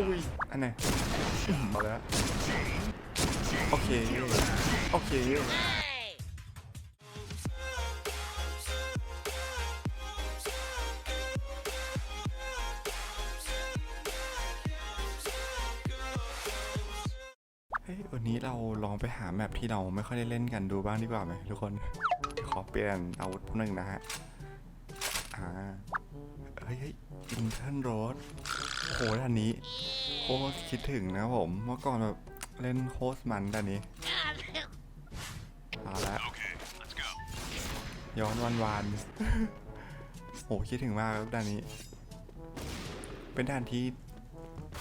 อุ้ย อันไหนอื้อหือมาแล้วโอเค โอเค เฮ้ย วันนี้เราลองไปหาแมปที่เราไม่ค่อยได้เล่นกันดูบ้างดีกว่าไหมทุกคน ขอเปลี่ยนอาวุธหนึ่งนะฮะ อ่าเฮ้ยเฮ้ยอินเทอร์โรด โหด้านนี้โคตรคิดถึงนะผมเมื่อก่อนแบบเล่นโคตรมันด้านนี้เอาละย้อนวันวานๆโหคิดถึงมากครับด้านนี้ เป็นด้านที่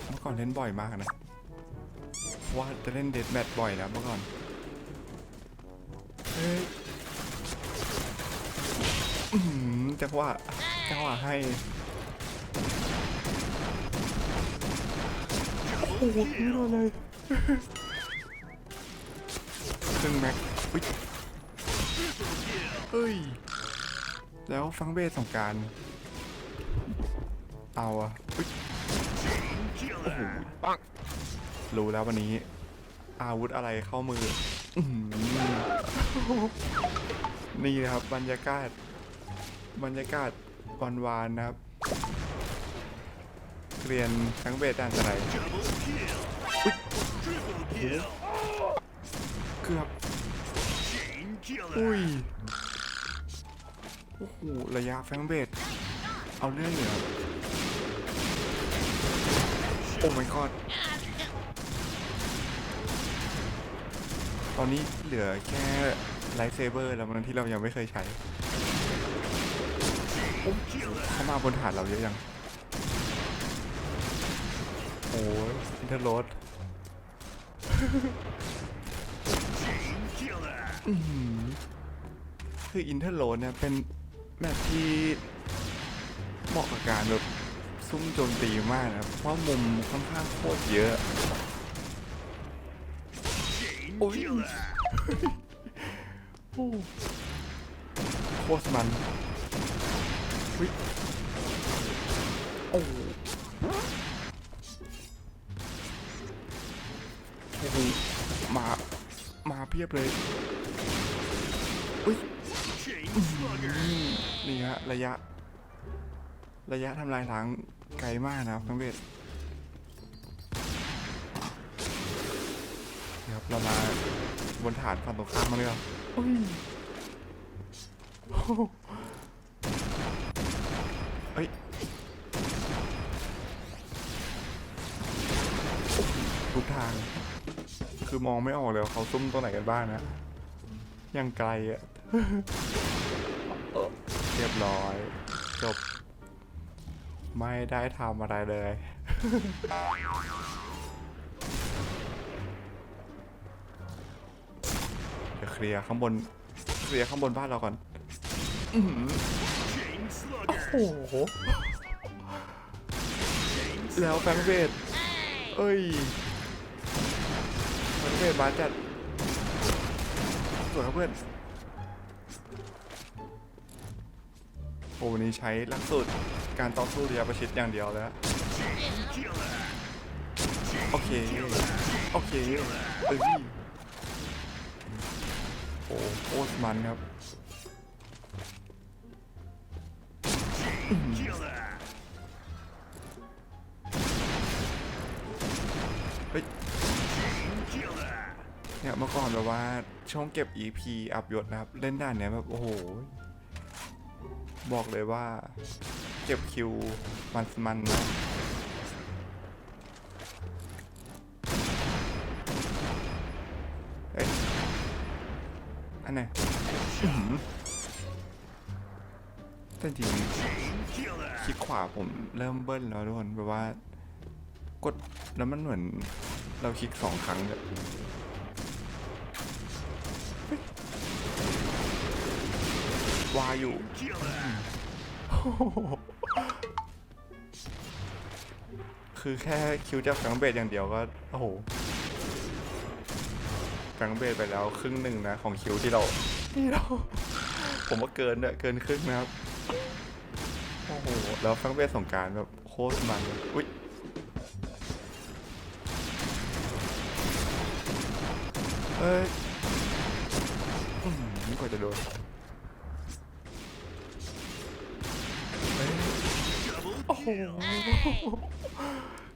เมื่อก่อนเล่นบ่อยมากนะว่าจะเล่นเดดแบทบ่อยนะเมื่อก่อนเฮ้ยอื้อหือจังหวะจังหวะให้ โอ้โหไม่โดนเลยครึ่งแม็กอุ๊ยเฮ้ย แล้วฟังเบสสงการเอาอะอุ๊ยโอ้โหปังรู้แล้ววันนี้ อาวุธอะไรเข้ามืออื้อหือนี่นะครับบรรยากาศ บรรยากาศวันวานๆนะครับ เรียนทั้งเบสด้านอะไรเกือบ อุ้ย โอ้โห ระยะแฟงเบสเอาเรื่องเหนือโอ้ my god ตอนนี้เหลือแค่ไลท์เซเบอร์แล้วมันที่เรายังไม่เคยใช้เข้ามาบนฐานเราเยอะยัง โอ้ยอินเทอร์โรดคืออินเทอร์โหลดเนี่ยเป็นแมปที่เหมาะกับการแบบซุ่มโจมตีมากนะเพราะมุมค่อนข้างโคตรเยอะโอ้ยโอ้โคตรมันโอ้ โอ้โหมา มาเพียบเลยอุ้ยนี่ฮะระยะ ระยะทำลายล้างไกลมากนะครับน้งเบสเดี๋ยวครับเรามาบนฐานฝั่งตรงข้ามมาเลยเหรออุ้ยเอ้ยทุกทาง คือมองไม่ออกเลยว่าเขาซุ่มตรงไหนกันบ้างนะยังไกลอะเรียบร้อย จบ ไม่ได้ทำอะไรเลย เดี๋ยวเคลียร์ข้างบน เคลียร์ข้างบนบ้านเราก่อนโอ้โห แล้วแฟงเบดเอ้ย แฟงเบดมาจัดสวยครับเพื่อนโอ้วันนี้ใช้หลักสูตรการต่อสู้ระยะประชิดอย่างเดียวเลยฮะโอเค โอเคเอ้ยโอ้โคตรมันครับ เนี่ยเมื่อก่อนแบบว่าช่องเก็บ EP อัพยศนะครับ เล่นด่านเนี้ยแบบโอ้โห บอกเลยว่า เก็บคิวมันมันนะเอ้ยอันไหนแต่จริงคลิกขวาผมเริ่มเบิ้ลแล้วทุกคนแบบว่ากดแล้วมันเหมือนเราคลิกสองครั้งเลย วาอยู่ คือแค่คิวจากกังเบดอย่างเดียวก็ โอ้โห กังเบดไปแล้วครึ่งหนึ่งนะ ของคิวที่เราที่เรา ผมว่าเกินเนี่ยเกินครึ่งนะครับ โอ้โห แล้วฟังเบสสงการแบบโคตรมันอุ้ยเอ้ยกว่าจะโดน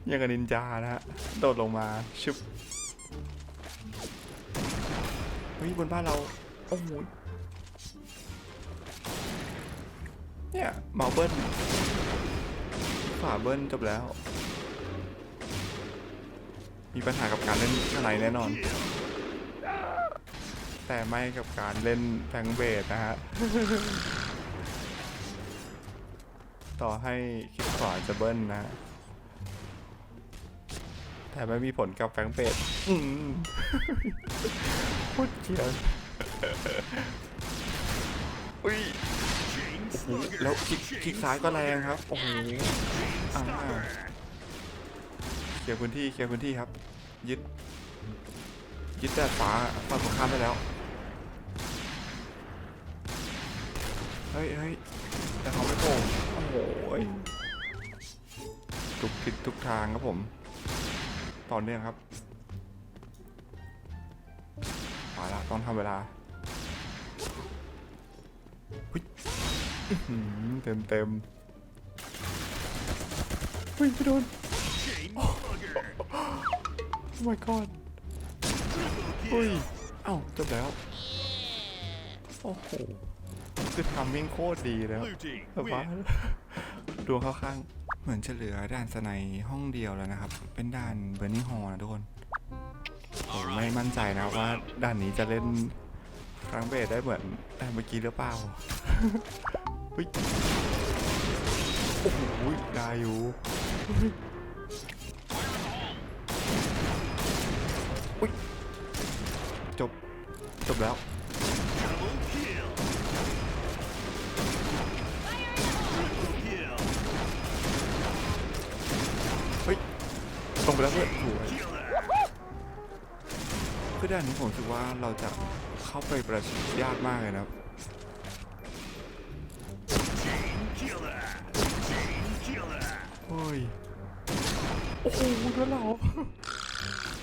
ยังกับนินจานะฮะ โดดลงมาชึบเฮ้ยบนบ้านเรา โอ้โหเนี่ยเมาเบิ้ลฝาเบิ้ลจบแล้ว มีปัญหากับการเล่นอะไรแน่นอน แต่ไม่กับการเล่นแพงเบสนะฮะ ต่อให้คลิปขวาจะเบิ้ลนะ แต่ไม่มีผลกับแฟงเบสอืมโคตรเกลียดอุ้ยโอ้โหแล้วคลิกคลิกซ้ายก็แรงครับ โอ้โหอ้าเคลียร์พื้นที่เคลียร์พื้นที่ครับ ยึด ยึดแต่ฟ้าฝั่งตรงข้ามได้แล้ว เฮ้ยเฮ้ย หยทุกทิศทุกทางครับผม ต่อเนื่องครับมาละต้องทำเวลาหุ้ยอื้อหือเต็มเต็มเฮ้ยไม่โดนโอ้ my god อุ้ยเอ้าจบแล้ว โอ้โห คือทำวิ่งโคตรดีแล้ว Blue team แบบว่า win. ดวงเข้าข้าง เหมือนจะเหลือด่านสไนห้องเดียวแล้วนะครับ เป็นด่านเบอร์นี่ฮอนะทุกคนผมไม่มั่นใจนะว่าด่านนี้จะเล่นครั้งเบสได้เหมือนด่านเมื่อกี้หรือเปล่าเฮ้ยโอ้โหได้อยู่จบ จบแล้ว ตรงไปแล้วเพื่อนสวย Killer. คือด้านนี้ผมรู้สึกว่าเราจะเข้าไปประชิดยากมากเลยนะครับ Chain killer. Chain killer. โอ้ย โอ้โหแล้วเรา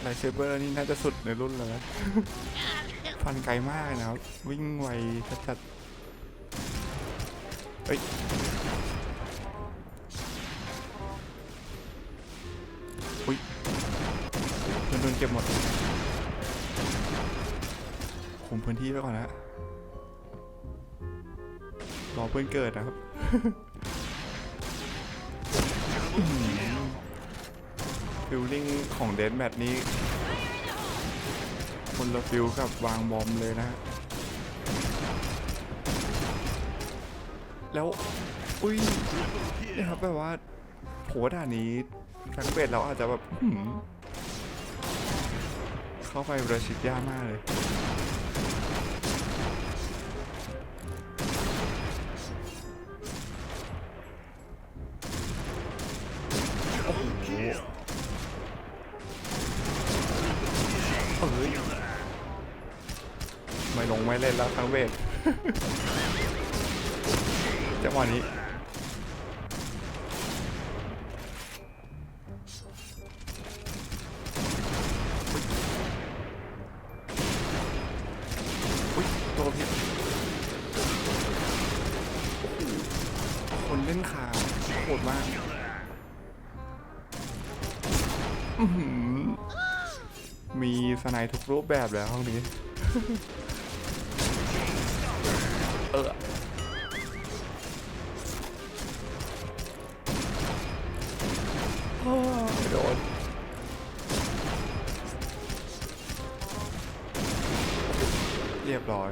ไลท์เซเบอร์นี่น่าจะสุดในรุ่นเลยนะฟันไกลมากนะครับ วิ่งไวจัดๆเฮ้ยอุ้ย เก็บหมด คุมพื้นที่ไว้ก่อนนะรอเพื่อนเกิดนะครับฟิลลิ่งของเดนแมทนี้ คนละฟิลกับวางบอมเลยนะ แล้ว อุ้ยนี่ kill. ครับแบบว่าโหด่านนี้แฟนเบสเราอาจจะแบบหืม เข้าไปประชิดยากมากเลยโอ้โห Kill. เอ้ยไม่ลงไม่เล่นแล้วทั้งเวทจังหวะนี้ เล่นขาโหดมากอื้อหือมีสไนด์ทุกรูปแบบแล้วห้องนี้ เออโอ้ยโดนเรียบร้อย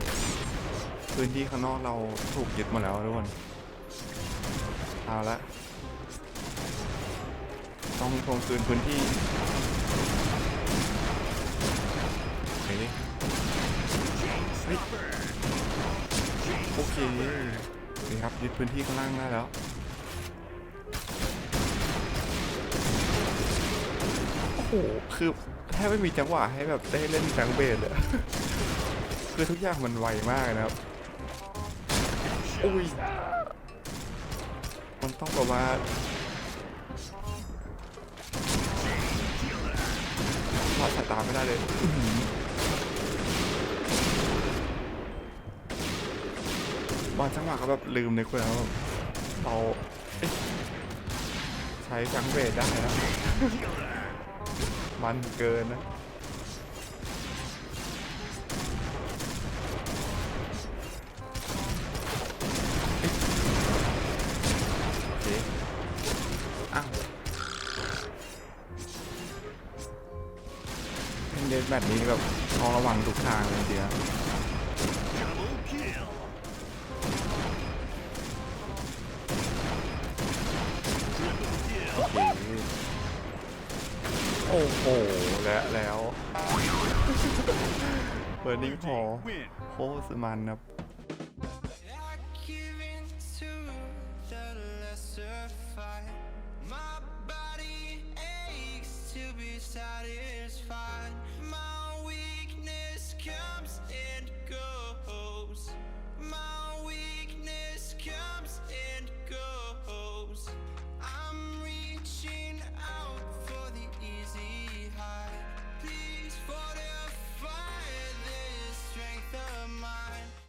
พื้นที่ข้างนอกเราถูกยึดหมดแล้วทุกคน เอาละ ต้องทวงคืนพื้นที่เคเฮ้ยโอเคนี่ครับยึดพื้นที่ข้างล่างได้แล้วโอ้โหคือแทบไม่มีจังหวะให้แบบได้เล่นแฟงเบสเลยคือทุกอย่างมันไวมากนะครับอุ้ย มันต้องแบบว่าพลาดสายตาไม่ได้เลยอื้อหือบางจังหวะเขาแบบลืมในคุยแล้วแบบเราเอ๊ะใช้จังเบสได้นะมันเกินนะ แบบนี้แบบต้องระวังทุกทางเลยเดียวโหโอ้โห และแล้วเปิดนิ่งพอโคตรมันครับ comes and goes. My